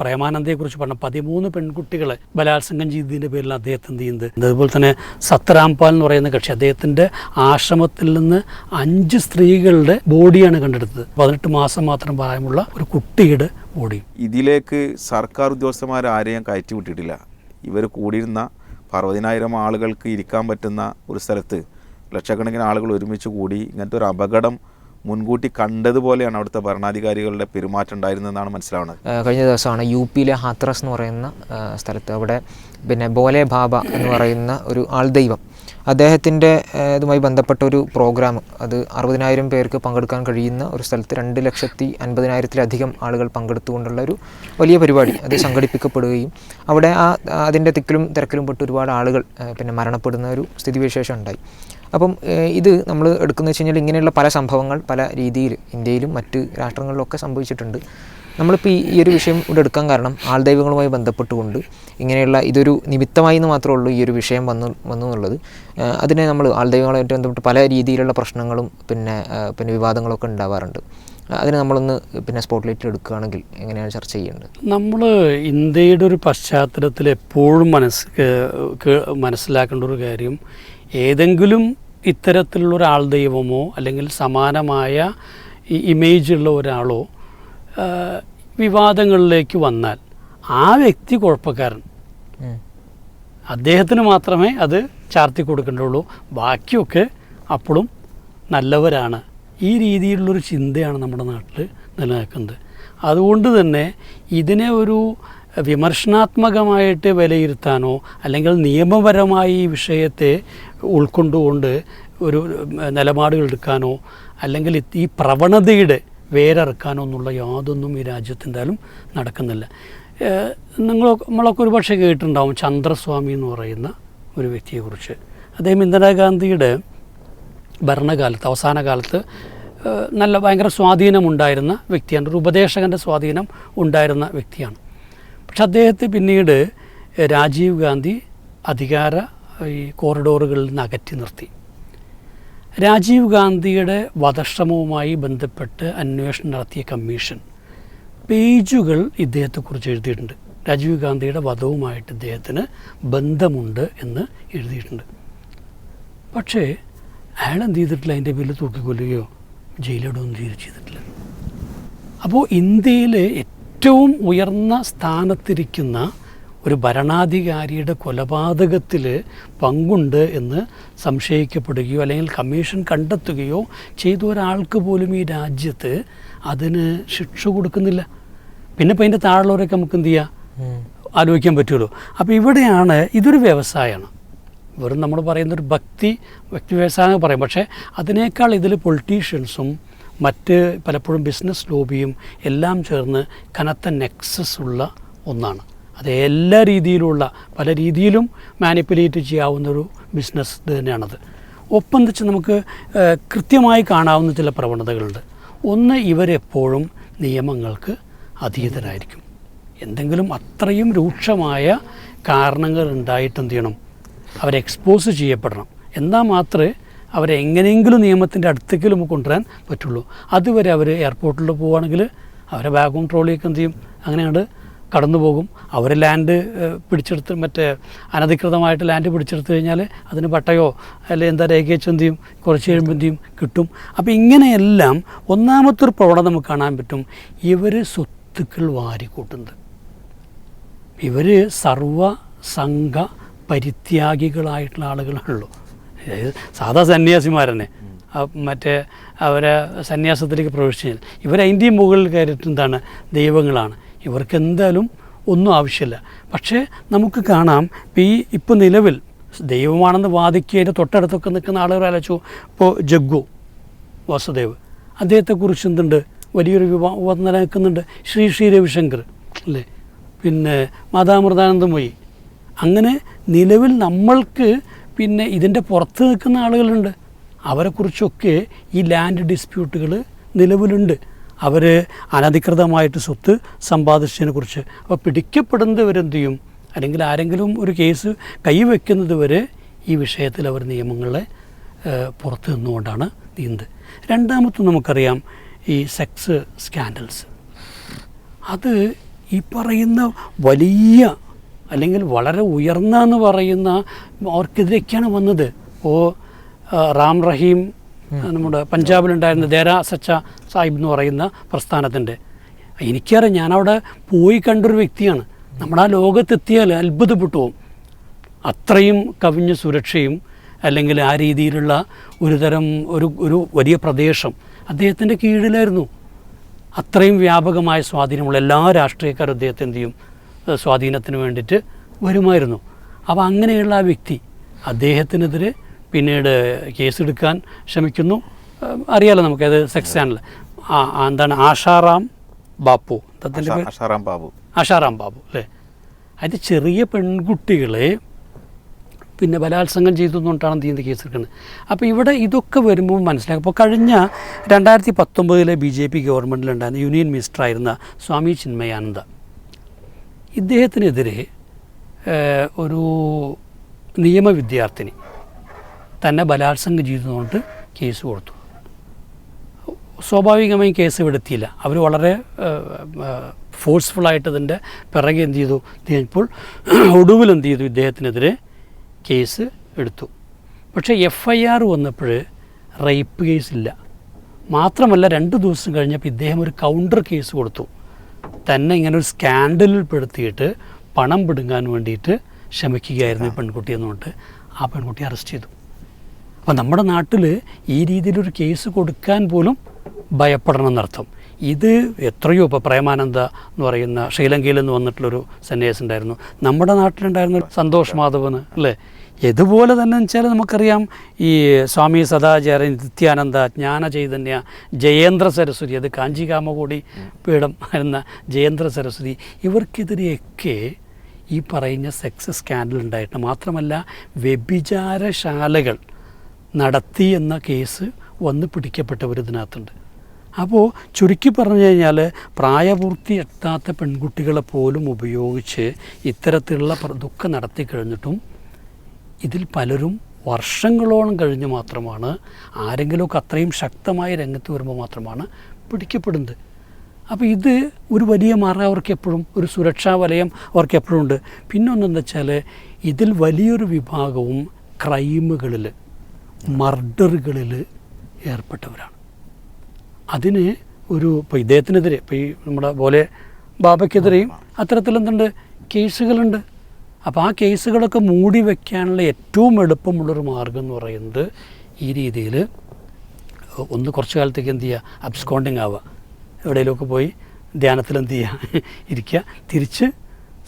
പ്രേമാനന്ദയെക്കുറിച്ച് പറഞ്ഞ പതിമൂന്ന് പെൺകുട്ടികളെ ബലാത്സംഗം ചെയ്തതിന്റെ പേരിൽ അദ്ദേഹത്തെ എന്ത് ചെയ്യുന്നത്? അതുപോലെ തന്നെ സത്രാംപാൽ എന്ന് പറയുന്ന കക്ഷി അദ്ദേഹത്തിന്റെ ആശ്രമത്തിൽ നിന്ന് അഞ്ച് സ്ത്രീകളുടെ ബോഡിയാണ് കണ്ടെടുത്തത്. പതിനെട്ട് മാസം മാത്രം പ്രായമുള്ള ഒരു കുട്ടിയുടെ ബോഡി. ഇതിലേക്ക് സർക്കാർ ഉദ്യോഗസ്ഥന്മാർ ആരെയും കയറ്റി വിട്ടിട്ടില്ല ഇവർ കൂടിയിരുന്ന അറുപതിനായിരം ആളുകൾക്ക് ഇരിക്കാൻ പറ്റുന്ന ഒരു സ്ഥലത്ത് ലക്ഷക്കണക്കിന് ആളുകൾ ഒരുമിച്ച് കൂടി ഇങ്ങനത്തെ ഒരു അപകടം മുൻകൂട്ടി കണ്ടതുപോലെയാണ് അവിടുത്തെ ഭരണാധികാരികളുടെ പെരുമാറ്റം ഉണ്ടായിരുന്നതെന്നാണ് മനസ്സിലാവുന്നത്. കഴിഞ്ഞ ദിവസമാണ് യു പിയിലെ ഹാത്രസ് എന്ന് പറയുന്ന സ്ഥലത്ത് അവിടെ പിന്നെ ബോലെ ബാബ എന്ന് പറയുന്ന ഒരു ആൾദൈവം അദ്ദേഹത്തിന്റെ ഇതുമായി ബന്ധപ്പെട്ട ഒരു പ്രോഗ്രാം അത് അറുപതിനായിരം പേർക്ക് പങ്കെടുക്കാൻ കഴിയുന്ന ഒരു സ്ഥലത്ത് രണ്ട് ലക്ഷത്തി അൻപതിനായിരത്തിലധികം ആളുകൾ പങ്കെടുത്തുകൊണ്ടുള്ള ഒരു വലിയ പരിപാടി അത് സംഘടിപ്പിക്കപ്പെടുകയും അവിടെ ആ അതിന്റെ തിക്കിലും തിരക്കിലും പെട്ട് ഒരുപാട് ആളുകൾ പിന്നെ മരണപ്പെടുന്ന ഒരു സ്ഥിതിവിശേഷം ഉണ്ടായി. അപ്പം ഇത് നമ്മൾ എടുക്കുന്ന വെച്ച് കഴിഞ്ഞാൽ ഇങ്ങനെയുള്ള പല സംഭവങ്ങൾ പല രീതിയിൽ ഇന്ത്യയിലും മറ്റ് രാഷ്ട്രങ്ങളിലൊക്കെ സംഭവിച്ചിട്ടുണ്ട്. നമ്മളിപ്പോൾ ഈ ഒരു വിഷയം ഇവിടെ എടുക്കാൻ കാരണം ആൾദൈവങ്ങളുമായി ബന്ധപ്പെട്ടുകൊണ്ട് ഇങ്ങനെയുള്ള ഇതൊരു നിമിത്തമായി എന്ന് മാത്രമേ ഉള്ളൂ ഈ ഒരു വിഷയം വന്നു വന്നു എന്നുള്ളത്. അതിനെ നമ്മൾ ആൾദൈവങ്ങളുമായിട്ട് ബന്ധപ്പെട്ട് പല രീതിയിലുള്ള പ്രശ്നങ്ങളും പിന്നെ പിന്നെ വിവാദങ്ങളൊക്കെ ഉണ്ടാവാറുണ്ട്. അതിന് നമ്മളൊന്ന് പിന്നെ സ്പോട്ട്ലൈറ്റിൽ എടുക്കുകയാണെങ്കിൽ എങ്ങനെയാണ് ചർച്ച ചെയ്യേണ്ടത്? നമ്മൾ ഇന്ത്യയുടെ ഒരു പശ്ചാത്തലത്തിൽ എപ്പോഴും മനസ്സ് മനസ്സിലാക്കേണ്ട ഒരു കാര്യം ഏതെങ്കിലും ഇത്തരത്തിലുള്ള ഒരാൾ ദൈവമോ അല്ലെങ്കിൽ സമാനമായ ഈ ഇമേജ് ഉള്ള ഒരാളോ വിവാദങ്ങളിലേക്ക് വന്നാൽ ആ വ്യക്തി കുഴപ്പക്കാരൻ. അദ്ദേഹത്തിന് മാത്രമേ അത് ചാർത്തി കൊടുക്കേണ്ടുള്ളൂ ബാക്കിയൊക്കെ അപ്പോഴും നല്ലവരാണ്. ഈ രീതിയിലുള്ളൊരു ചിന്തയാണ് നമ്മുടെ നാട്ടിൽ നിലനിൽക്കുന്നത്. അതുകൊണ്ട് തന്നെ ഇതിനെ ഒരു വിമർശനാത്മകമായിട്ട് വിലയിരുത്താനോ അല്ലെങ്കിൽ നിയമപരമായി ഈ വിഷയത്തെ ഉൾക്കൊണ്ടുകൊണ്ട് ഒരു നിലപാടുകൾ എടുക്കാനോ അല്ലെങ്കിൽ ഈ പ്രവണതയുടെ വേരറക്കാനോ എന്നുള്ള യാതൊന്നും ഈ രാജ്യത്തെന്തായാലും നടക്കുന്നില്ല. ഏഹ് നിങ്ങൾ നമ്മളൊക്കെ ഒരു പക്ഷേ കേട്ടിട്ടുണ്ടാവും ചന്ദ്രസ്വാമി എന്ന് പറയുന്ന ഒരു വ്യക്തിയെക്കുറിച്ച്. അദ്ദേഹം ഇന്ദിരാഗാന്ധിയുടെ ഭരണകാലത്ത് അവസാന കാലത്ത് നല്ല ഭയങ്കര സ്വാധീനമുണ്ടായിരുന്ന വ്യക്തിയാണ് ഒരു ഉപദേശകന്റെ സ്വാധീനം ഉണ്ടായിരുന്ന വ്യക്തിയാണ്. പക്ഷെ അദ്ദേഹത്തെ പിന്നീട് രാജീവ് ഗാന്ധി അധികാര ഈ കോറിഡോറുകളിൽ നിന്ന് അകറ്റി നിർത്തി. രാജീവ് ഗാന്ധിയുടെ വധശ്രമവുമായി ബന്ധപ്പെട്ട് അന്വേഷണം നടത്തിയ കമ്മീഷൻ പേജുകൾ ഇദ്ദേഹത്തെക്കുറിച്ച് എഴുതിയിട്ടുണ്ട്. രാജീവ് ഗാന്ധിയുടെ വധവുമായിട്ട് ഇദ്ദേഹത്തിന് ബന്ധമുണ്ട് എന്ന് എഴുതിയിട്ടുണ്ട്. പക്ഷേ അയാൾ എന്ത് ചെയ്തിട്ടില്ല? അതിന്റെ പേരിൽ തൂക്കിക്കൊല്ലുകയോ ജയിലിടുകയൊന്നും ചെയ്ത് ചെയ്തിട്ടില്ല. അപ്പോൾ ഇന്ത്യയിൽ ഏറ്റവും ഉയർന്ന സ്ഥാനത്തിരിക്കുന്ന ഒരു ഭരണാധികാരിയുടെ കൊലപാതകത്തിൽ പങ്കുണ്ട് എന്ന് സംശയിക്കപ്പെടുകയോ അല്ലെങ്കിൽ കമ്മീഷൻ കണ്ടെത്തുകയോ ചെയ്ത ഒരാൾക്ക് പോലും ഈ രാജ്യത്ത് അതിന് ശിക്ഷ കൊടുക്കുന്നില്ല. പിന്നെ ഇപ്പം അതിന്റെ താഴെയുള്ളവരൊക്കെ നമുക്ക് എന്ത് ചെയ്യാം? ആലോചിക്കാൻ പറ്റുമല്ലോ അപ്പോൾ ഇവിടെയാണ് ഇതൊരു വ്യവസായമാണ് വെറും നമ്മൾ പറയുന്നൊരു ഭക്തി വ്യക്തി വ്യവസായം പറയും. പക്ഷേ അതിനേക്കാൾ ഇതിൽ പൊളിറ്റീഷ്യൻസും മറ്റ് പലപ്പോഴും ബിസിനസ് ലോബിയും എല്ലാം ചേർന്ന് കനത്ത നെക്സസ് ഉള്ള ഒന്നാണ്. അത് എല്ലാ രീതിയിലുള്ള പല രീതിയിലും മാനിപ്പുലേറ്റ് ചെയ്യാവുന്നൊരു ബിസിനസ് ഇത് തന്നെയാണത്. ഒപ്പം വെച്ച് നമുക്ക് കൃത്യമായി കാണാവുന്ന ചില പ്രവണതകളുണ്ട്. ഒന്ന് ഇവരെപ്പോഴും നിയമങ്ങൾക്ക് അതീതരായിരിക്കും. എന്തെങ്കിലും അത്രയും രൂക്ഷമായ കാരണങ്ങൾ ഉണ്ടായിട്ട് എന്ത് ചെയ്യണം? അവരെ എക്സ്പോസ് ചെയ്യപ്പെടണം. എന്നാൽ മാത്രമേ അവരെ എങ്ങനെയെങ്കിലും നിയമത്തിന്റെ അടുത്തേക്ക് നമുക്ക് കൊണ്ടുവരാൻ പറ്റുള്ളൂ. അതുവരെ അവർ എയർപോർട്ടിൽ പോവുകയാണെങ്കിൽ അവരെ ബാഗും ട്രോളിയൊക്കെ എന്ത് ചെയ്യും? അങ്ങനെയാണ് കടന്നു പോകും. അവർ ലാൻഡ് പിടിച്ചെടുത്ത് മറ്റേ അനധികൃതമായിട്ട് ലാൻഡ് പിടിച്ചെടുത്ത് കഴിഞ്ഞാൽ അതിന് പട്ടയോ അല്ലെങ്കിൽ എന്താ രേഖയച്ചോ എന്ത് ചെയ്യും? കുറച്ച് കഴിയുമ്പോൾ എന്ത് ചെയ്യും? കിട്ടും. അപ്പോൾ ഇങ്ങനെയെല്ലാം ഒന്നാമത്തെ ഒരു പ്രവണത നമുക്ക് കാണാൻ പറ്റും. ഇവർ സ്വത്തുക്കൾ വാരിക്കൂട്ടുന്നത്. ഇവർ സർവ സംഘ പരിത്യാഗികളായിട്ടുള്ള ആളുകളാണല്ലോ. സാധാ സന്യാസിമാരനെ ആ മറ്റേ അവരെ സന്യാസത്തിലേക്ക് പ്രവേശിച്ചു കഴിഞ്ഞാൽ ഇവർ അതിന്റെയും മുകളിൽ കയറിയിട്ട് എന്താണ്? ദൈവങ്ങളാണ്. ഇവർക്ക് എന്തായാലും ഒന്നും ആവശ്യമില്ല. പക്ഷേ നമുക്ക് കാണാം ഈ ഇപ്പോൾ നിലവിൽ ദൈവമാണെന്ന് വാദിക്കുകയുടെ തൊട്ടടുത്തൊക്കെ നിൽക്കുന്ന ആളുകൾ ആലോചിച്ചു. ഇപ്പോൾ ജഗ്ഗു വാസുദേവ് അദ്ദേഹത്തെക്കുറിച്ച് എന്തുണ്ട്? വലിയൊരു വിവാഹം നിലനിൽക്കുന്നുണ്ട് ശ്രീ ശ്രീ രവിശങ്കർ അല്ലേ? പിന്നെ മാതാമൃതാനന്ദമൊഴി. അങ്ങനെ നിലവിൽ നമ്മൾക്ക് പിന്നെ ഇതിന്റെ പുറത്ത് നിൽക്കുന്ന ആളുകളുണ്ട്. അവരെക്കുറിച്ചൊക്കെ ഈ ലാൻഡ് ഡിസ്പ്യൂട്ടുകൾ നിലവിലുണ്ട്. അവർ അനധികൃതമായിട്ട് സ്വത്ത് സമ്പാദിച്ചതിനെ കുറിച്ച് അപ്പോൾ പിടിക്കപ്പെടുന്നവരെന്ത് ചെയ്യും അല്ലെങ്കിൽ ആരെങ്കിലും ഒരു കേസ് കൈവയ്ക്കുന്നത് വരെ ഈ വിഷയത്തിൽ അവർ നിയമങ്ങളെ പുറത്ത് നിന്നുകൊണ്ടാണ് നീന്ത്. രണ്ടാമത്തെ നമുക്കറിയാം ഈ സെക്സ് സ്കാൻഡൽസ്. അത് ഈ പറയുന്ന വലിയ അല്ലെങ്കിൽ വളരെ ഉയർന്ന എന്ന് പറയുന്ന അവർക്കെതിരെയൊക്കെയാണ് വന്നത്. ഓ റാം റഹീം നമ്മുടെ പഞ്ചാബിലുണ്ടായിരുന്ന ദേരാ സച്ച സാഹിബ് എന്ന് പറയുന്ന പ്രസ്ഥാനത്തിന്റെ. എനിക്കറിയാം ഞാനവിടെ പോയി കണ്ടൊരു വ്യക്തിയാണ്. നമ്മുടെ ആ ലോകത്തെത്തിയാൽ അത്ഭുതപ്പെട്ടു പോകും അത്രയും കവിഞ്ഞ സുരക്ഷയും അല്ലെങ്കിൽ ആ രീതിയിലുള്ള ഒരു തരം ഒരു ഒരു വലിയ പ്രദേശം അദ്ദേഹത്തിന്റെ കീഴിലായിരുന്നു. അത്രയും വ്യാപകമായ സ്വാധീനമുള്ള എല്ലാ രാഷ്ട്രീയക്കാരും അദ്ദേഹത്തെ എന്ത് ചെയ്യും? സ്വാധീനത്തിന് വേണ്ടിയിട്ട് വരുമായിരുന്നു. അപ്പോൾ അങ്ങനെയുള്ള ആ വ്യക്തി അദ്ദേഹത്തിനെതിരെ പിന്നീട് കേസെടുക്കാൻ ശ്രമിക്കുന്നു. അറിയാലോ അറിയാലോ നമുക്കത് സെക്സ് ചാനൽ എന്താണ് ആഷാറാം ബാപ്പു. ആഷാറാം പേര്? ബാബു. ആഷാറാം ബാബു അല്ലേ? അതിന്റെ ചെറിയ പെൺകുട്ടികളെ പിന്നെ ബലാത്സംഗം ചെയ്തു എന്നുകൊണ്ടാണ് എന്ത് ചെയ്യുന്നത് കേസ് എടുക്കുന്നത് അപ്പോൾ ഇവിടെ ഇതൊക്കെ വരുമ്പോൾ മനസ്സിലാക്കും അപ്പോൾ കഴിഞ്ഞ രണ്ടായിരത്തി പത്തൊമ്പതിലെ ബി ജെ പി ഗവൺമെന്റിലുണ്ടായിരുന്ന യൂണിയൻ മിനിസ്റ്ററായിരുന്ന സ്വാമി ചിന്മയാനന്ദ. ഇദ്ദേഹത്തിനെതിരെ ഒരു നിയമ വിദ്യാർത്ഥിനി തന്നെ ബലാത്സംഗം ചെയ്തുകൊണ്ട് കേസ് കൊടുത്തു. സ്വാഭാവികമായും കേസ് എടുത്തില്ല അവർ വളരെ ഫോഴ്സ്ഫുള്ളായിട്ട് അതിന്റെ പിറകെ എന്ത് ചെയ്തു? ഇപ്പോൾ ഒടുവിൽ എന്ത് ചെയ്തു? ഇദ്ദേഹത്തിനെതിരെ കേസ് എടുത്തു. പക്ഷേ എഫ് ഐ ആർ വന്നപ്പോൾ റേപ്പ് കേസില്ല. മാത്രമല്ല രണ്ട് ദിവസം കഴിഞ്ഞപ്പോൾ ഇദ്ദേഹം ഒരു കൗണ്ടർ കേസ് കൊടുത്തു. തന്നെ ഇങ്ങനെ ഒരു സ്കാൻഡലിൽ പെടുത്തിയിട്ട് പണം പിടുങ്ങാൻ വേണ്ടിയിട്ട് ശ്രമിക്കുകയായിരുന്നു ഈ പെൺകുട്ടി എന്നുകൊണ്ട്. ആ പെൺകുട്ടി അറസ്റ്റ് ചെയ്തു. അപ്പോൾ നമ്മുടെ നാട്ടിൽ ഈ രീതിയിലൊരു കേസ് കൊടുക്കാൻ പോലും ഭയപ്പെടണം എന്നർത്ഥം ഇത് എത്രയോ ഇപ്പോൾ പ്രേമാനന്ദ എന്ന് പറയുന്ന ശ്രീലങ്കയിൽ നിന്ന് വന്നിട്ടുള്ളൊരു സന്യാസി ഉണ്ടായിരുന്നു. നമ്മുടെ നാട്ടിലുണ്ടായിരുന്ന സന്തോഷ് മാധവന് അല്ലേ? ഇതുപോലെ തന്നെ വെച്ചാൽ നമുക്കറിയാം ഈ സ്വാമി സദാചാര്യ നിത്യാനന്ദ ജ്ഞാന ചൈതന്യ ജയേന്ദ്ര സരസ്വതി അത് കാഞ്ചി കാമകോടി പീഠം എന്ന ജയേന്ദ്ര സരസ്വതി ഇവർക്കെതിരെയൊക്കെ ഈ പറയുന്ന സെക്സ് സ്കാൻഡൽ ഉണ്ടായിട്ട് മാത്രമല്ല വ്യഭിചാരശാലകൾ നടത്തി എന്ന കേസ് വന്ന് പിടിക്കപ്പെട്ടവർ ഇതിനകത്തുണ്ട്. അപ്പോൾ ചുരുക്കി പറഞ്ഞു കഴിഞ്ഞാൽ പ്രായപൂർത്തി എത്താത്ത പെൺകുട്ടികളെ പോലും ഉപയോഗിച്ച് ഇത്തരത്തിലുള്ള ദുഃഖം നടത്തി കഴിഞ്ഞിട്ടും ഇതിൽ പലരും വർഷങ്ങളോളം കഴിഞ്ഞ് മാത്രമാണ് ആരെങ്കിലുമൊക്കെ അത്രയും ശക്തമായ രംഗത്ത് വരുമ്പോൾ മാത്രമാണ് പിടിക്കപ്പെടുന്നത്. അപ്പോൾ ഇത് ഒരു വലിയ മറ അവർക്ക് എപ്പോഴും ഒരു സുരക്ഷാ വലയം അവർക്ക് എപ്പോഴും ഉണ്ട്. പിന്നെ ഒന്നെന്താ വെച്ചാൽ ഇതിൽ വലിയൊരു വിഭാഗവും ക്രൈമുകളിൽ മർഡറുകളിൽ ഏർപ്പെട്ടവരാണ്. അതിന് ഒരു ഇപ്പോൾ ഇദ്ദേഹത്തിനെതിരെ ഇപ്പോൾ ഈ നമ്മുടെ പോലെ ബാബയ്ക്കെതിരെയും അത്തരത്തിലെന്തുണ്ട്? കേസുകളുണ്ട്. അപ്പോൾ ആ കേസുകളൊക്കെ മൂടി വയ്ക്കാനുള്ള ഏറ്റവും എളുപ്പമുള്ളൊരു മാർഗം എന്ന് പറയുന്നത് ഈ രീതിയിൽ ഒന്ന് കുറച്ച് കാലത്തേക്ക് എന്ത് ചെയ്യുക അബ്സ്കോണ്ടിങ് ആവുക. എവിടെയെങ്കിലുമൊക്കെ പോയി ധ്യാനത്തിൽ എന്ത് ചെയ്യുക ഇരിക്കുക. തിരിച്ച്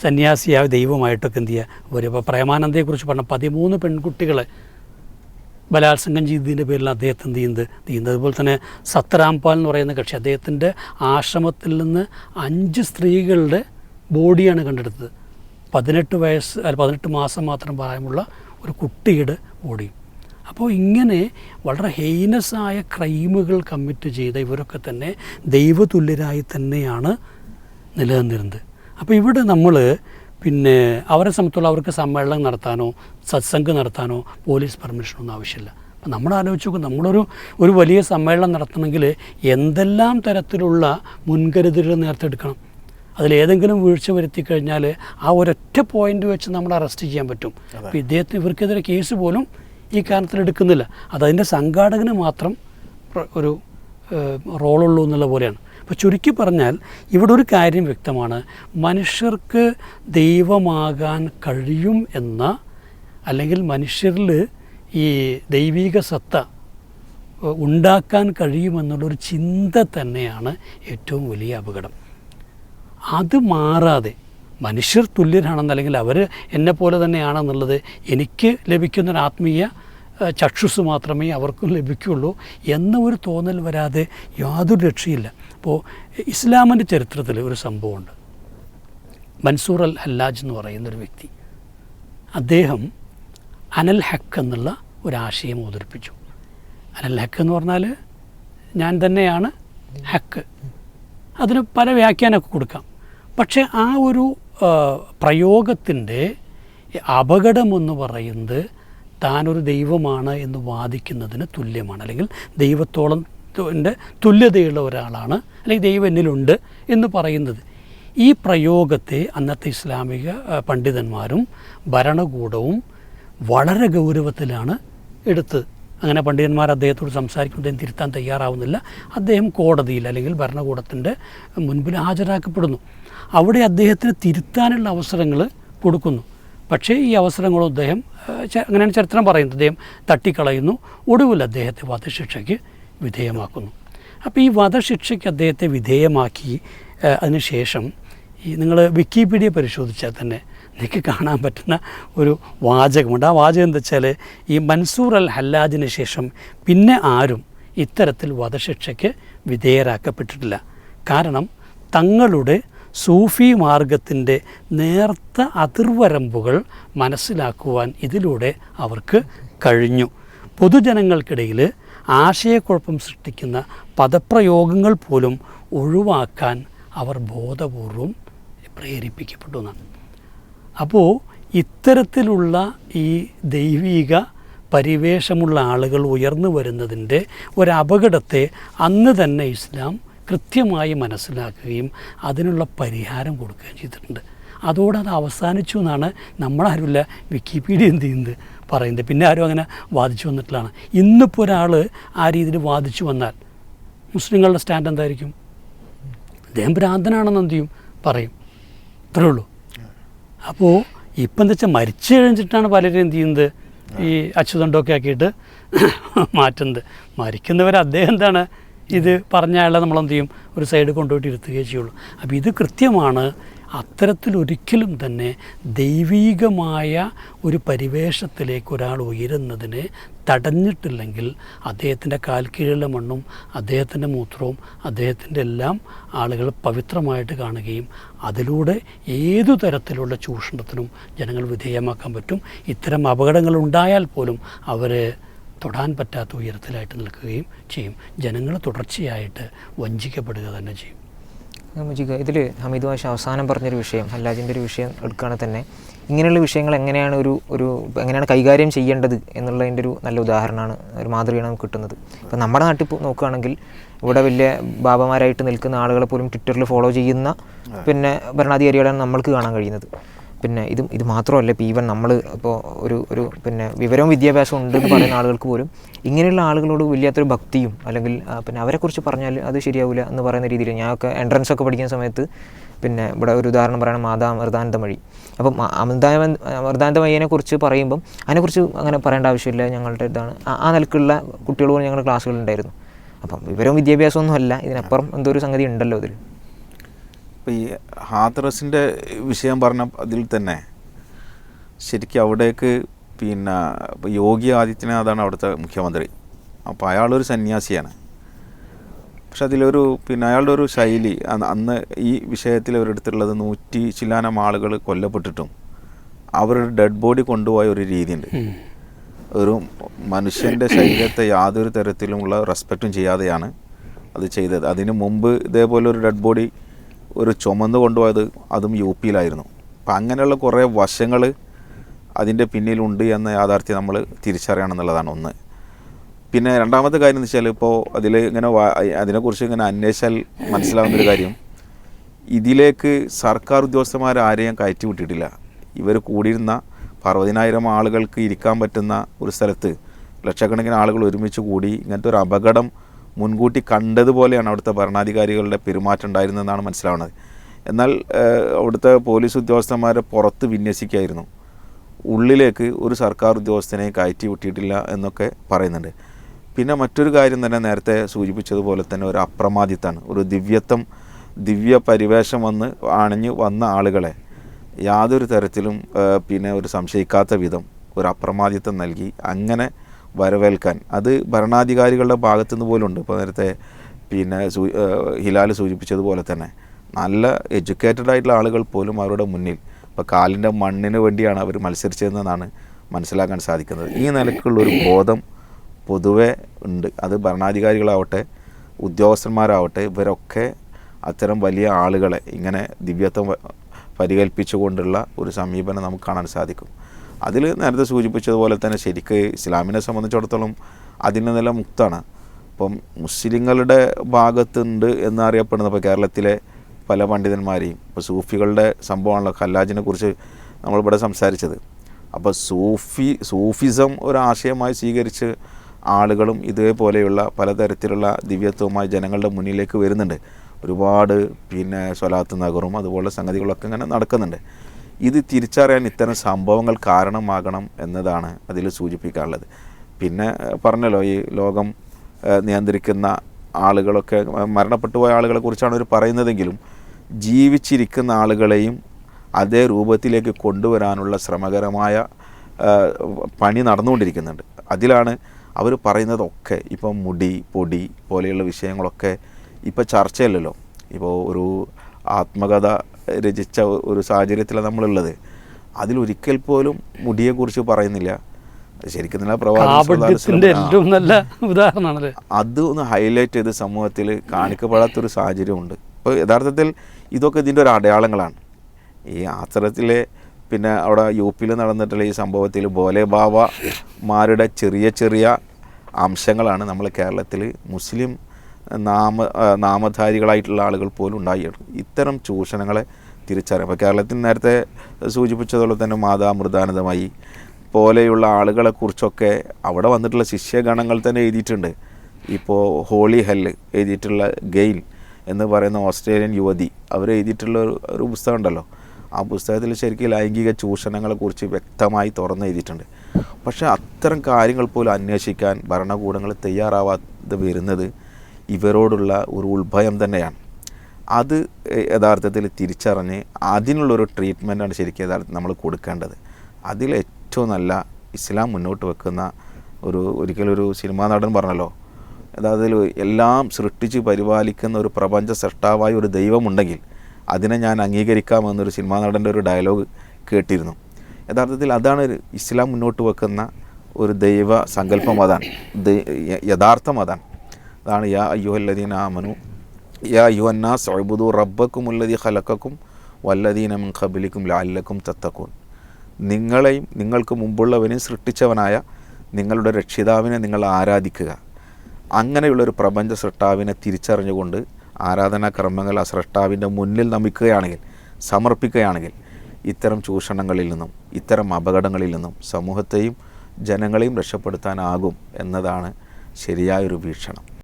സന്യാസിയായ ദൈവമായിട്ടൊക്കെ എന്ത് ചെയ്യുക വരും അപ്പോൾ പ്രേമാനന്ദയെക്കുറിച്ച് പറഞ്ഞ പതിമൂന്ന് പെൺകുട്ടികളെ ബലാത്സംഗം ചെയ്തതിന്റെ പേരിൽ അദ്ദേഹത്തെ എന്ത് ചെയ്യുന്നത്? ചെയ്യുന്നത്? അതുപോലെ തന്നെ സത്തരാംപാൽ എന്ന് പറയുന്ന കക്ഷി അദ്ദേഹത്തിന്റെ ആശ്രമത്തിൽ നിന്ന് അഞ്ച് സ്ത്രീകളുടെ ബോഡിയാണ് കണ്ടെടുത്തത്. പതിനെട്ട് വയസ്സ് അല്ല പതിനെട്ട് മാസം മാത്രം പ്രായമുള്ള ഒരു കുട്ടിയുടെ ബോഡി അപ്പോൾ ഇങ്ങനെ വളരെ ഹെയ്നസായ ക്രൈമുകൾ കമ്മിറ്റ് ചെയ്ത ഇവരൊക്കെ തന്നെ ദൈവതുല്യരായി തന്നെയാണ് നിലനിന്നിരുന്നത്. അപ്പോൾ ഇവിടെ നമ്മൾ പിന്നെ അവരെ സംബന്ധിച്ചുള്ള അവർക്ക് സമ്മേളനം നടത്താനോ സത്സംഗ് നടത്താനോ പോലീസ് പെർമിഷനൊന്നും ആവശ്യമില്ല. അപ്പം നമ്മൾ ആലോചിച്ച് നോക്കും നമ്മളൊരു ഒരു വലിയ സമ്മേളനം നടത്തണമെങ്കിൽ എന്തെല്ലാം തരത്തിലുള്ള മുൻകരുതലുകൾ നേരത്തെ എടുക്കണം. അതിലേതെങ്കിലും വീഴ്ച വരുത്തി കഴിഞ്ഞാൽ ആ ഒരൊറ്റ പോയിന്റ് വെച്ച് നമ്മൾ അറസ്റ്റ് ചെയ്യാൻ പറ്റും. അപ്പോൾ ഇദ്ദേഹത്തിന് ഇവർക്കെതിരെ കേസ് പോലും ഈ കാരണത്തിൽ എടുക്കുന്നില്ല. അതതിന്റെ സംഘാടകന് മാത്രം ഒരു റോളുള്ളൂ എന്നുള്ള പോലെയാണ്. അപ്പോൾ ചുരുക്കി പറഞ്ഞാൽ ഇവിടെ ഒരു കാര്യം വ്യക്തമാണ്. മനുഷ്യർക്ക് ദൈവമാകാൻ കഴിയും എന്ന അല്ലെങ്കിൽ മനുഷ്യരിൽ ഈ ദൈവീക സത്ത ഉണ്ടാക്കാൻ കഴിയുമെന്നുള്ളൊരു ചിന്ത തന്നെയാണ് ഏറ്റവും വലിയ അപകടം. അത് മാറാതെ മനുഷ്യർ തുല്യരാണെന്ന് അല്ലെങ്കിൽ അവർ എന്നെ പോലെ തന്നെയാണെന്നുള്ളത് എനിക്ക് ലഭിക്കുന്നൊരു ആത്മീയ ചക്ഷുസ് മാത്രമേ അവർക്കും ലഭിക്കുകയുള്ളൂ എന്ന ഒരു തോന്നൽ വരാതെ യാതൊരു രക്ഷയില്ല. അപ്പോൾ ഇസ്ലാമിന്റെ ചരിത്രത്തിൽ ഒരു സംഭവമുണ്ട്. മൻസൂർ അൽ ഹല്ലാജ് എന്ന് പറയുന്നൊരു വ്യക്തി അദ്ദേഹം അനൽ ഹക്ക് എന്നുള്ള ഒരാശയം അവതരിപ്പിച്ചു. അനൽ ഹക്ക് എന്ന് പറഞ്ഞാൽ ഞാൻ തന്നെയാണ് ഹക്ക് അതിന് പല വ്യാഖ്യാനമൊക്കെ കൊടുക്കാം. പക്ഷേ ആ ഒരു പ്രയോഗത്തിന്റെ അപകടമെന്ന് പറയുന്നത് താനൊരു ദൈവമാണ് എന്ന് വാദിക്കുന്നതിന് തുല്യമാണ്. അല്ലെങ്കിൽ ദൈവത്തോളം തുല്യതയുള്ള ഒരാളാണ്. അല്ലെങ്കിൽ ദൈവം എന്നിലുണ്ട് എന്ന് പറയുന്നത്. ഈ പ്രയോഗത്തെ അന്നത്തെ ഇസ്ലാമിക പണ്ഡിതന്മാരും ഭരണകൂടവും വളരെ ഗൗരവത്തിലാണ് എടുത്തത് അങ്ങനെ പണ്ഡിതന്മാർ അദ്ദേഹത്തോട് സംസാരിക്കുന്നതിന് തിരുത്താൻ തയ്യാറാവുന്നില്ല. അദ്ദേഹം കോടതിയിൽ അല്ലെങ്കിൽ ഭരണകൂടത്തിന്റെ മുൻപിൽ ഹാജരാക്കപ്പെടുന്നു. അവിടെ അദ്ദേഹത്തിന് തിരുത്താനുള്ള അവസരങ്ങൾ കൊടുക്കുന്നു. പക്ഷേ ഈ അവസരങ്ങളും അദ്ദേഹം അങ്ങനെയാണ് ചരിത്രം പറയുന്നത്. അദ്ദേഹം തട്ടിക്കളയുന്നു. ഒടുവിൽ അദ്ദേഹത്തെ വധശിക്ഷയ്ക്ക് വിധേയമാക്കുന്നു. അപ്പോൾ ഈ വധശിക്ഷയ്ക്ക് അദ്ദേഹത്തെ വിധേയമാക്കി അതിനുശേഷം ഈ നിങ്ങൾ വിക്കിപീഡിയ പരിശോധിച്ചാൽ തന്നെ നിങ്ങൾക്ക് കാണാൻ പറ്റുന്ന ഒരു വാചകമുണ്ട്. ആ വാചകം എന്താ വെച്ചാൽ ഈ മൻസൂർ അൽ ഹല്ലാജിന് ശേഷം പിന്നെ ആരും ഇത്തരത്തിൽ വധശിക്ഷയ്ക്ക് വിധേയരാക്കപ്പെട്ടിട്ടില്ല. കാരണം തങ്ങളുടെ സൂഫി മാർഗത്തിന്റെ നേർത്ത അതിർവരമ്പുകൾ മനസ്സിലാക്കുവാൻ ഇതിലൂടെ അവർക്ക് കഴിഞ്ഞു. പൊതുജനങ്ങൾക്കിടയിൽ ആശയക്കുഴപ്പം സൃഷ്ടിക്കുന്ന പദപ്രയോഗങ്ങൾ പോലും ഒഴിവാക്കാൻ അവർ ബോധപൂർവം പ്രേരിപ്പിക്കപ്പെട്ടു എന്നാണ്. അപ്പോൾ ഇത്തരത്തിലുള്ള ഈ ദൈവീക പരിവേഷമുള്ള ആളുകൾ ഉയർന്നു വരുന്നതിന്റെ ഒരു അപകടത്തെ അന്ന് തന്നെ ഇസ്ലാം കൃത്യമായി മനസ്സിലാക്കുകയും അതിനുള്ള പരിഹാരം കൊടുക്കുകയും ചെയ്തിട്ടുണ്ട്. അതോടെ അത് അവസാനിച്ചു എന്നാണ് നമ്മളാരുമില്ല വിക്കിപീഡിയ എന്ത് ചെയ്യുന്നത്? പറയുന്നത്. പിന്നെ ആരും അങ്ങനെ വാദിച്ചു വന്നിട്ടുള്ളതാണ് ഇന്നിപ്പോൾ ഒരാൾ ആ രീതിയിൽ വാദിച്ചു വന്നാൽ മുസ്ലിങ്ങളുടെ സ്റ്റാൻഡ് എന്തായിരിക്കും? അദ്ദേഹം ഭ്രാന്തനാണെന്ന് എന്ത് ചെയ്യും? പറയും. ഇത്രേ ഉള്ളൂ. അപ്പോൾ ഇപ്പം എന്താ വെച്ചാൽ മരിച്ചു കഴിഞ്ഞിട്ടാണ് പലരും എന്ത് ചെയ്യുന്നത്? ഈ അച്യുതണ്ടൊക്കെ ആക്കിയിട്ട് മാറ്റുന്നത്. മരിക്കുന്നവർ അദ്ദേഹം എന്താണ് ഇത് പറഞ്ഞ നമ്മൾ നമ്മളെന്ത് ചെയ്യും ഒരു സൈഡ് കൊണ്ടുപോയിട്ട് ഇരുത്തുകയേ ചെയ്യുള്ളൂ. അപ്പോൾ ഇത് കൃത്യമാണ്. അത്തരത്തിലൊരിക്കലും തന്നെ ദൈവീകമായ ഒരു പരിവേഷത്തിലേക്ക് ഒരാൾ ഉയരുന്നതിനെ തടഞ്ഞിട്ടില്ലെങ്കിൽ അദ്ദേഹത്തിന്റെ കാൽ കീഴിലെ മണ്ണും അദ്ദേഹത്തിന്റെ മൂത്രവും അദ്ദേഹത്തിന്റെ എല്ലാം ആളുകൾ പവിത്രമായിട്ട് കാണുകയും അതിലൂടെ ഏതു തരത്തിലുള്ള ചൂഷണത്തിനും ജനങ്ങൾ വിധേയമാക്കാൻ പറ്റും. ഇത്തരം അപകടങ്ങൾ ഉണ്ടായാൽ പോലും അവർ തൊടാൻ പറ്റാത്ത ഉയരത്തിലായിട്ട് നിൽക്കുകയും ചെയ്യും. ജനങ്ങൾ തുടർച്ചയായിട്ട് വഞ്ചിക്കപ്പെടുക തന്നെ ചെയ്യും. മുജിക ഇതിൽ ഹമീദ് ഭാഷ അവസാനം പറഞ്ഞൊരു വിഷയം ഹല്ലാജിന്റെ ഒരു വിഷയം എടുക്കുകയാണെങ്കിൽ തന്നെ. ഇങ്ങനെയുള്ള വിഷയങ്ങൾ എങ്ങനെയാണ് ഒരു ഒരു എങ്ങനെയാണ് കൈകാര്യം ചെയ്യേണ്ടത് എന്നുള്ളതിന്റെ ഒരു നല്ല ഉദാഹരണമാണ് ഒരു മാതൃകയാണ് നമുക്ക് കിട്ടുന്നത്. ഇപ്പം നമ്മുടെ നാട്ടിൽ ഇപ്പോൾ നോക്കുകയാണെങ്കിൽ ഇവിടെ വലിയ ബാബമാരായിട്ട് നിൽക്കുന്ന ആളുകളെ പോലും ട്വിറ്ററിൽ ഫോളോ ചെയ്യുന്ന പിന്നെ ഭരണാധികാരികളാണ് നമ്മൾക്ക് കാണാൻ കഴിയുന്നത്. പിന്നെ ഇത് ഇത് മാത്രമല്ല ഇപ്പോൾ ഈവൻ നമ്മൾ ഇപ്പോൾ ഒരു ഒരു പിന്നെ വിവരവും വിദ്യാഭ്യാസവും ഉണ്ടെന്ന് പറയുന്ന ആളുകൾക്ക് പോലും ഇങ്ങനെയുള്ള ആളുകളോട് വലിയാത്തൊരു ഭക്തിയും അല്ലെങ്കിൽ പിന്നെ അവരെക്കുറിച്ച് പറഞ്ഞാൽ അത് ശരിയാവില്ല എന്ന് പറയുന്ന രീതിയിൽ ഞാനൊക്കെ എൻട്രൻസ് ഒക്കെ പഠിക്കുന്ന സമയത്ത് പിന്നെ ഇവിടെ ഒരു ഉദാഹരണം പറയണം മാതാ അമൃതാനന്ദമഴി അപ്പം അമൃതായ അമൃതാനന്ദമയ്യനെ കുറിച്ച് പറയുമ്പം അതിനെക്കുറിച്ച് അങ്ങനെ പറയേണ്ട ആവശ്യമില്ല ഞങ്ങളുടെ ഇതാണ്. ആ- നിലക്കുള്ള കുട്ടികളോട് ഞങ്ങളുടെ ക്ലാസ്സുകളുണ്ടായിരുന്നു അപ്പം വിവരവും വിദ്യാഭ്യാസമൊന്നുമല്ല ഇതിനപ്പുറം എന്തോ ഒരു സംഗതി ഉണ്ടല്ലോ ഇതിൽ ഇപ്പോൾ ഈ ഹാത്രസിന്റെ വിഷയം പറഞ്ഞ അതിൽ തന്നെ ശരിക്കും അവിടേക്ക് പിന്നെ യോഗി ആദിത്യനാഥാണ് അവിടുത്തെ മുഖ്യമന്ത്രി. അപ്പോൾ അയാളൊരു സന്യാസിയാണ്. പക്ഷെ അതിലൊരു പിന്നെ അയാളുടെ ഒരു ശൈലി അന്ന് ഈ വിഷയത്തിൽ അവരെടുത്തുള്ളത് നൂറ്റി ചില്ലാനം ആളുകൾ കൊല്ലപ്പെട്ടിട്ടും അവരുടെ ഡെഡ് ബോഡി കൊണ്ടുപോയ ഒരു രീതിയുണ്ട്. ഉണ്ട് ഒരു മനുഷ്യന്റെ ശരീരത്തെ യാതൊരു തരത്തിലുമുള്ള റെസ്പെക്റ്റും ചെയ്യാതെയാണ് അത് ചെയ്തത്. അതിന് മുമ്പ് ഇതേപോലെ ഒരു ഡെഡ് ബോഡി ഒരു ചുമന്ന് കൊണ്ടുപോയത് അതും യു പിയിലായിരുന്നു. അപ്പം അങ്ങനെയുള്ള കുറേ വശങ്ങൾ അതിന്റെ പിന്നിലുണ്ട് എന്ന യാഥാർത്ഥ്യം നമ്മൾ തിരിച്ചറിയണം എന്നുള്ളതാണ് ഒന്ന്. പിന്നെ രണ്ടാമത്തെ കാര്യം എന്ന് വെച്ചാൽ ഇപ്പോൾ അതിൽ ഇങ്ങനെ അതിനെക്കുറിച്ച് ഇങ്ങനെ അന്വേഷിച്ചാൽ മനസ്സിലാവുന്നൊരു കാര്യം. ഇതിലേക്ക് സർക്കാർ ഉദ്യോഗസ്ഥന്മാർ ആരെയും കയറ്റി വിട്ടിട്ടില്ല. ഇവർ കൂടിയിരുന്ന അറുപതിനായിരം ആളുകൾക്ക് ഇരിക്കാൻ പറ്റുന്ന ഒരു സ്ഥലത്ത് ലക്ഷക്കണക്കിന് ആളുകൾ ഒരുമിച്ച് കൂടി ഇങ്ങനത്തെ ഒരു അപകടം മുൻകൂട്ടി കണ്ടതുപോലെയാണ് അവിടുത്തെ ഭരണാധികാരികളുടെ പെരുമാറ്റം ഉണ്ടായിരുന്നതെന്നാണ് മനസ്സിലാവുന്നത്. എന്നാൽ അവിടുത്തെ പോലീസ് ഉദ്യോഗസ്ഥന്മാരെ പുറത്ത് വിന്യസിക്കായിരുന്നു. ഉള്ളിലേക്ക് ഒരു സർക്കാർ ഉദ്യോഗസ്ഥനെ കയറ്റി വിട്ടിട്ടില്ല എന്നൊക്കെ പറയുന്നുണ്ട്. പിന്നെ മറ്റൊരു കാര്യം തന്നെ നേരത്തെ സൂചിപ്പിച്ചതുപോലെ തന്നെ ഒരു അപ്രമാദിത്താണ്. ഒരു ദിവ്യത്വം ദിവ്യ പരിവേഷം വന്ന് അണിഞ്ഞു വന്ന ആളുകളെ യാതൊരു തരത്തിലും പിന്നെ ഒരു സംശയിക്കാത്ത വിധം ഒരു അപ്രമാദിത്വം നൽകി. അങ്ങനെ വരവേൽക്കാൻ. അത് ഭരണാധികാരികളുടെ ഭാഗത്തു നിന്ന് പോലും ഉണ്ട്. ഇപ്പോൾ നേരത്തെ പിന്നെ സൂ ഹിലാൽ സൂചിപ്പിച്ചതുപോലെ തന്നെ നല്ല എഡ്യൂക്കേറ്റഡ് ആയിട്ടുള്ള ആളുകൾ പോലും അവരുടെ മുന്നിൽ. ഇപ്പോൾ കാലിന്റെ മണ്ണിന് വേണ്ടിയാണ് അവർ മത്സരിച്ചതെന്നാണ് മനസ്സിലാക്കാൻ സാധിക്കുന്നത്. ഈ നിലക്കുള്ളൊരു ബോധം പൊതുവേ ഉണ്ട്. അത് ഭരണാധികാരികളാവട്ടെ ഉദ്യോഗസ്ഥന്മാരാവട്ടെ ഇവരൊക്കെ അത്തരം വലിയ ആളുകളെ ഇങ്ങനെ ദിവ്യത്വം പരികൽപ്പിച്ചുകൊണ്ടുള്ള ഒരു സമീപനം നമുക്ക് കാണാൻ സാധിക്കും. അതിൽ നേരത്തെ സൂചിപ്പിച്ചതുപോലെ തന്നെ ശരിക്ക് ഇസ്ലാമിനെ സംബന്ധിച്ചിടത്തോളം അതിൽ നിന്നെല്ലാം മുക്താണ്. അപ്പം മുസ്ലിങ്ങളുടെ ഭാഗത്തുണ്ട് എന്നറിയപ്പെടുന്ന ഇപ്പോൾ കേരളത്തിലെ പല പണ്ഡിതന്മാരെയും. ഇപ്പോൾ സൂഫികളുടെ സംഭവമാണല്ലോ ഖല്ലാജിനെ കുറിച്ച് നമ്മളിവിടെ സംസാരിച്ചത്. അപ്പോൾ സൂഫി സൂഫിസം ഒരാശയമായി സ്വീകരിച്ച് ആളുകളും ഇതേപോലെയുള്ള പലതരത്തിലുള്ള ദിവ്യത്വമായി ജനങ്ങളുടെ മുന്നിലേക്ക് വരുന്നുണ്ട്. ഒരുപാട് പിന്നെ സ്വലാത്ത് നഗറും അതുപോലുള്ള സംഗതികളൊക്കെ ഇങ്ങനെ നടക്കുന്നുണ്ട്. ഇത് തിരിച്ചറിയാൻ ഇത്തരം സംഭവങ്ങൾ കാരണമാകണം എന്നതാണ് അതിൽ സൂചിപ്പിക്കാനുള്ളത്. പിന്നെ പറഞ്ഞല്ലോ ഈ ലോകം നിയന്ത്രിക്കുന്ന ആളുകളൊക്കെ മരണപ്പെട്ടു പോയ ആളുകളെ കുറിച്ചാണ് അവർ പറയുന്നതെങ്കിലും ജീവിച്ചിരിക്കുന്ന ആളുകളെയും അതേ രൂപത്തിലേക്ക് കൊണ്ടുവരാനുള്ള ശ്രമകരമായ പണി നടന്നുകൊണ്ടിരിക്കുന്നുണ്ട്. അതിലാണ് അവർ പറയുന്നതൊക്കെ ഇപ്പം മുടി പൊടി പോലെയുള്ള വിഷയങ്ങളൊക്കെ ഇപ്പോൾ ചർച്ചയല്ലല്ലോ. ഇപ്പോൾ ഒരു ആത്മകഥ രചിച്ച ഒരു സാഹചര്യത്തിലാണ് നമ്മളുള്ളത്. അതിലൊരിക്കൽ പോലും മുടിയെക്കുറിച്ച് പറയുന്നില്ല. ശരിക്കും നല്ല പ്രവാസം ഏറ്റവും നല്ല ഉദാഹരണമാണല്ലേ അത് ഒന്ന് ഹൈലൈറ്റ് ചെയ്ത് സമൂഹത്തിൽ കാണിക്കപ്പെടാത്തൊരു സാഹചര്യമുണ്ട്. ഇപ്പോൾ യഥാർത്ഥത്തിൽ ഇതൊക്കെ ഇതിന്റെ ഒരു അടയാളങ്ങളാണ്. ഈ ആശ്രമത്തിലെ പിന്നെ അവിടെ യു പിയിൽ നടന്നിട്ടുള്ള ഈ സംഭവത്തിൽ ബോലെ ബാബമാരുടെ ചെറിയ ചെറിയ അംശങ്ങളാണ് നമ്മൾ കേരളത്തിൽ മുസ്ലിം നാമ നാമധാരികളായിട്ടുള്ള ആളുകൾ പോലും ഉണ്ടായി ഇത്തരം ചൂഷണങ്ങളെ തിരിച്ചറിയാം അപ്പോൾ കേരളത്തിൽ നേരത്തെ സൂചിപ്പിച്ചതുപോലെ തന്നെ മാതാമൃതാനന്ദമായി പോലെയുള്ള ആളുകളെ കുറിച്ചൊക്കെ അവിടെ വന്നിട്ടുള്ള ശിഷ്യഗണങ്ങൾ തന്നെ എഴുതിയിട്ടുണ്ട്. ഇപ്പോൾ ഹോളി ഹെല്ല് എഴുതിയിട്ടുള്ള ഗെയിൽ എന്ന് പറയുന്ന ഓസ്ട്രേലിയൻ യുവതി അവർ എഴുതിയിട്ടുള്ള ഒരു ഒരു പുസ്തകം ഉണ്ടല്ലോ. ആ പുസ്തകത്തിൽ ശരിക്കും ലൈംഗിക ചൂഷണങ്ങളെക്കുറിച്ച് വ്യക്തമായി തുറന്ന് എഴുതിയിട്ടുണ്ട്. പക്ഷേ അത്തരം കാര്യങ്ങൾ പോലും അന്വേഷിക്കാൻ ഭരണകൂടങ്ങൾ തയ്യാറാവാതെ വരുന്നത് ഇവരോടുള്ള ഒരു ഉത്ഭയം തന്നെയാണ്. അത് യഥാർത്ഥത്തിൽ തിരിച്ചറിഞ്ഞ് അതിനുള്ളൊരു ട്രീറ്റ്മെന്റാണ് ശരിക്കും യഥാർത്ഥത്തിൽ നമ്മൾ കൊടുക്കേണ്ടത്. അതിൽ ഏറ്റവും നല്ല ഇസ്ലാം മുന്നോട്ട് വെക്കുന്ന ഒരു ഒരിക്കലൊരു സിനിമാ നടൻ പറഞ്ഞല്ലോ യഥാർത്ഥത്തിൽ എല്ലാം സൃഷ്ടിച്ച് പരിപാലിക്കുന്ന ഒരു പ്രപഞ്ച സൃഷ്ടാവായ ഒരു ദൈവമുണ്ടെങ്കിൽ അതിനെ ഞാൻ അംഗീകരിക്കാമെന്നൊരു സിനിമാ നടന്റെ ഒരു ഡയലോഗ് കേട്ടിരുന്നു. യഥാർത്ഥത്തിൽ അതാണ് ഇസ്ലാം മുന്നോട്ട് വെക്കുന്ന ഒരു ദൈവ സങ്കല്പം അതാണ്. യഥാർത്ഥം അതാണ്. അതാണ് യാ അയ്യുഹല്ലദീന ആമനു. യാ അയ്യുഹന്നാസ് സൈബുദു റബ്ബക്കും ഉല്ലതി ഖലക്കക്കും വല്ലദീന ഖബിലിക്കും ലാല്ലക്കും തത്തക്കൂൻ നിങ്ങളെയും നിങ്ങൾക്ക് മുമ്പുള്ളവനെയും സൃഷ്ടിച്ചവനായ നിങ്ങളുടെ രക്ഷിതാവിനെ നിങ്ങൾ ആരാധിക്കുക. അങ്ങനെയുള്ളൊരു പ്രപഞ്ച സൃഷ്ടാവിനെ തിരിച്ചറിഞ്ഞുകൊണ്ട് ആരാധനാ കർമ്മങ്ങൾ ആ സൃഷ്ടാവിന്റെ മുന്നിൽ നമിക്കുകയാണെങ്കിൽ സമർപ്പിക്കുകയാണെങ്കിൽ ഇത്തരം ചൂഷണങ്ങളിൽ നിന്നും ഇത്തരം അപകടങ്ങളിൽ നിന്നും സമൂഹത്തെയും ജനങ്ങളെയും രക്ഷപ്പെടുത്താനാകും എന്നതാണ് ശരിയായൊരു വീക്ഷണം.